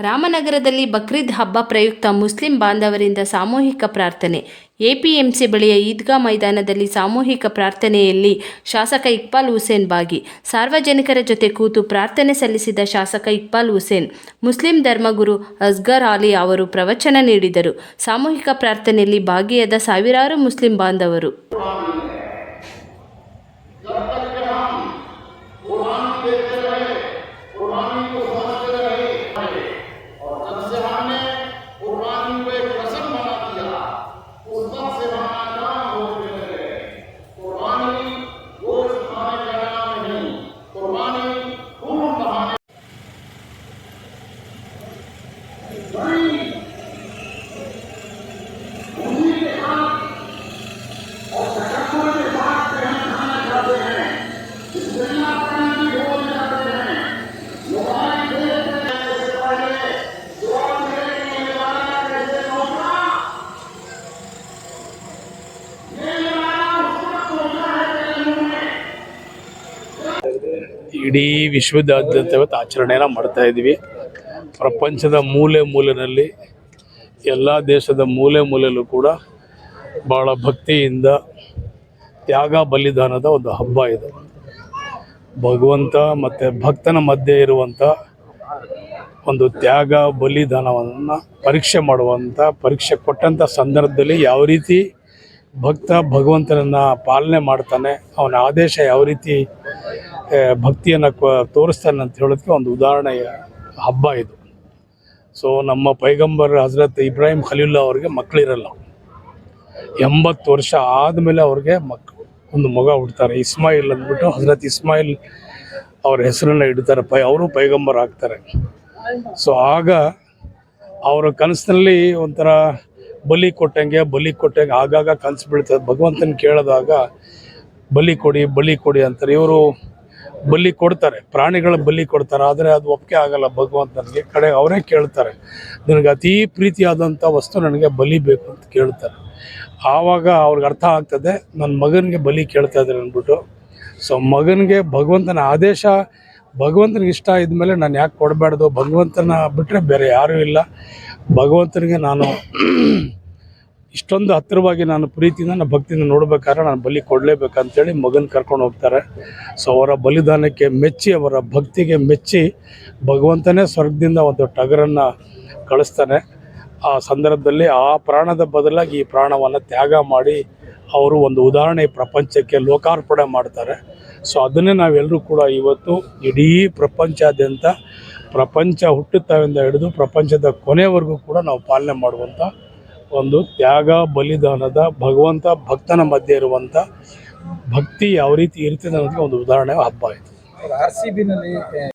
ರಾಮನಗರದಲ್ಲಿ ಬಕ್ರೀದ್ ಹಬ್ಬ ಪ್ರಯುಕ್ತ ಮುಸ್ಲಿಂ ಬಾಂಧವರಿಂದ ಸಾಮೂಹಿಕ ಪ್ರಾರ್ಥನೆ. ಎಪಿಎಂಸಿ ಬಳಿಯ ಈದ್ಗಾ ಮೈದಾನದಲ್ಲಿ ಸಾಮೂಹಿಕ ಪ್ರಾರ್ಥನೆಯಲ್ಲಿ ಶಾಸಕ ಇಕ್ಬಾಲ್ ಹುಸೇನ್ ಭಾಗಿ. ಸಾರ್ವಜನಿಕರ ಜೊತೆ ಕೂತು ಪ್ರಾರ್ಥನೆ ಸಲ್ಲಿಸಿದ ಶಾಸಕ ಇಕ್ಬಾಲ್ ಹುಸೇನ್, ಮುಸ್ಲಿಂ ಧರ್ಮಗುರು ಅಸ್ಗರ್ ಅಲಿ ಅವರು ಪ್ರವಚನ ನೀಡಿದರು. ಸಾಮೂಹಿಕ ಪ್ರಾರ್ಥನೆಯಲ್ಲಿ ಭಾಗಿಯಾದ ಸಾವಿರಾರು ಮುಸ್ಲಿಂ ಬಾಂಧವರು. ಇಡೀ ವಿಶ್ವದಾದ್ಯಂತ ಇವತ್ತು ಆಚರಣೆಯನ್ನು ಮಾಡ್ತಾ ಇದ್ದೀವಿ. ಪ್ರಪಂಚದ ಮೂಲೆ ಮೂಲೆಯಲ್ಲಿ ಎಲ್ಲ ದೇಶದ ಮೂಲೆ ಮೂಲೆಯಲ್ಲೂ ಕೂಡ ಭಾಳ ಭಕ್ತಿಯಿಂದ ತ್ಯಾಗ ಬಲಿದಾನದ ಒಂದು ಹಬ್ಬ ಇದು. ಭಗವಂತ ಮತ್ತು ಭಕ್ತನ ಮಧ್ಯೆ ಇರುವಂಥ ಒಂದು ತ್ಯಾಗ ಬಲಿದಾನವನ್ನು ಪರೀಕ್ಷೆ ಮಾಡುವಂಥ ಪರೀಕ್ಷೆ ಕೊಟ್ಟಂಥ ಸಂದರ್ಭದಲ್ಲಿ ಯಾವ ರೀತಿ ಭಕ್ತ ಭಗವಂತನನ್ನು ಪಾಲನೆ ಮಾಡ್ತಾನೆ. ಅವನ ಆದೇಶ ಯಾವ ರೀತಿ ಭಕ್ತಿಯನ್ನು ತೋರಿಸ್ತಾನೆ ಅಂತ ಹೇಳೋದಕ್ಕೆ ಒಂದು ಉದಾಹರಣೆ, ಹಬ್ಬ ಇದು. ಸೊ ನಮ್ಮ ಪೈಗಂಬರ್ ಹಜರತ್ ಇಬ್ರಾಹಿಂ ಖಲೀಲ್ಲಾ ಅವ್ರಿಗೆ ಮಕ್ಕಳಿರಲ್ಲ ಎಂಬತ್ತು ವರ್ಷ ಆದಮೇಲೆ ಅವ್ರಿಗೆ ಮಕ್, ಒಂದು ಮಗ ಹುಡ್ತಾರೆ. ಇಸ್ಮಾಯಿಲ್ ಅಂದ್ಬಿಟ್ಟು ಹಜರತ್ ಇಸ್ಮಾಯಿಲ್ ಅವ್ರ ಹೆಸರನ್ನು ಇಡ್ತಾರೆ. ಪೈ, ಅವರು ಪೈಗಂಬರ್ ಆಗ್ತಾರೆ. ಸೊ ಆಗ ಅವರ ಕನಸಿನಲ್ಲಿ ಒಂಥರ ಬಲಿ ಕೊಟ್ಟಂಗೆ ಬಲಿ ಕೊಟ್ಟಂಗೆ ಆಗಾಗ ಕನಸು ಬೀಳ್ತದೆ. ಭಗವಂತನ ಕೇಳಿದಾಗ ಬಲಿ ಕೊಡಿ ಬಲಿ ಕೊಡಿ ಅಂತಾರೆ. ಇವರು ಬಲಿ ಕೊಡ್ತಾರೆ. ಪ್ರಾಣಿಗಳ ಬಲಿ ಕೊಡ್ತಾರೆ. ಆದರೆ ಅದು ಒಪ್ಪಿಗೆ ಆಗಲ್ಲ ಭಗವಂತನಿಗೆ. ಕಡೆ ಅವರೇ ಕೇಳ್ತಾರೆ. ನನಗೆ ಅತೀ ಪ್ರೀತಿಯಾದಂಥ ವಸ್ತು ನನಗೆ ಬಲಿ ಬೇಕು ಅಂತ ಕೇಳ್ತಾರೆ. ಆವಾಗ ಅವ್ರಿಗೆ ಅರ್ಥ ಆಗ್ತದೆ ನನ್ನ ಮಗನಿಗೆ ಬಲಿ ಕೇಳ್ತಾ ಇದ್ದಾರೆ ಅಂದ್ಬಿಟ್ಟು. ಸೊ, ಮಗನಿಗೆ ಭಗವಂತನ ಆದೇಶ ಭಗವಂತನಿಗೆ ಇಷ್ಟ ಇದ್ಮೇಲೆ ನಾನು ಯಾಕೆ ಕೊಡಬಾರ್ದು? ಭಗವಂತನ ಬಿಟ್ಟರೆ ಬೇರೆ ಯಾರೂ ಇಲ್ಲ. ಭಗವಂತನಿಗೆ ನಾನು ಇಷ್ಟೊಂದು ಹತ್ತಿರವಾಗಿ ನಾನು ಪ್ರೀತಿಯಿಂದ ನಾನು ಭಕ್ತಿಯಿಂದ ನೋಡ್ಬೇಕಾದ್ರೆ ನಾನು ಬಲಿ ಕೊಡಲೇಬೇಕಂತೇಳಿ ಮಗನ ಕರ್ಕೊಂಡು ಹೋಗ್ತಾರೆ. ಸೊ ಅವರ ಬಲಿದಾನಕ್ಕೆ ಮೆಚ್ಚಿ, ಅವರ ಭಕ್ತಿಗೆ ಮೆಚ್ಚಿ ಭಗವಂತನೇ ಸ್ವರ್ಗದಿಂದ ಒಂದು ಟಗರನ್ನು ಕಳಿಸ್ತಾನೆ. ಆ ಸಂದರ್ಭದಲ್ಲಿ ಆ ಪ್ರಾಣದ ಬದಲಾಗಿ ಈ ಪ್ರಾಣವನ್ನು ತ್ಯಾಗ ಮಾಡಿ ಅವರು ಒಂದು ಉದಾಹರಣೆ ಪ್ರಪಂಚಕ್ಕೆ ಲೋಕಾರ್ಪಣೆ ಮಾಡ್ತಾರೆ. ಸೊ ಅದನ್ನೇ ನಾವೆಲ್ಲರೂ ಕೂಡ ಇವತ್ತು ಇಡೀ ಪ್ರಪಂಚಾದ್ಯಂತ ಪ್ರಪಂಚ ಹುಟ್ಟುತ್ತಾವಿಂದ ಹಿಡಿದು ಪ್ರಪಂಚದ ಕೊನೆವರೆಗೂ ಕೂಡ ನಾವು ಪಾಲನೆ ಮಾಡುವಂಥ ಒಂದು ತ್ಯಾಗ, ಬಲಿದಾನದ, ಭಗವಂತ, ಭಕ್ತನ ಮಧ್ಯೆ ಇರುವಂಥ ಭಕ್ತಿ ಯಾವ ರೀತಿ ಇರ್ತದೆ ಅನ್ನೋದಕ್ಕೆ ಒಂದು ಉದಾಹರಣೆ ಹಬ್ಬ ಇದು ಆರ್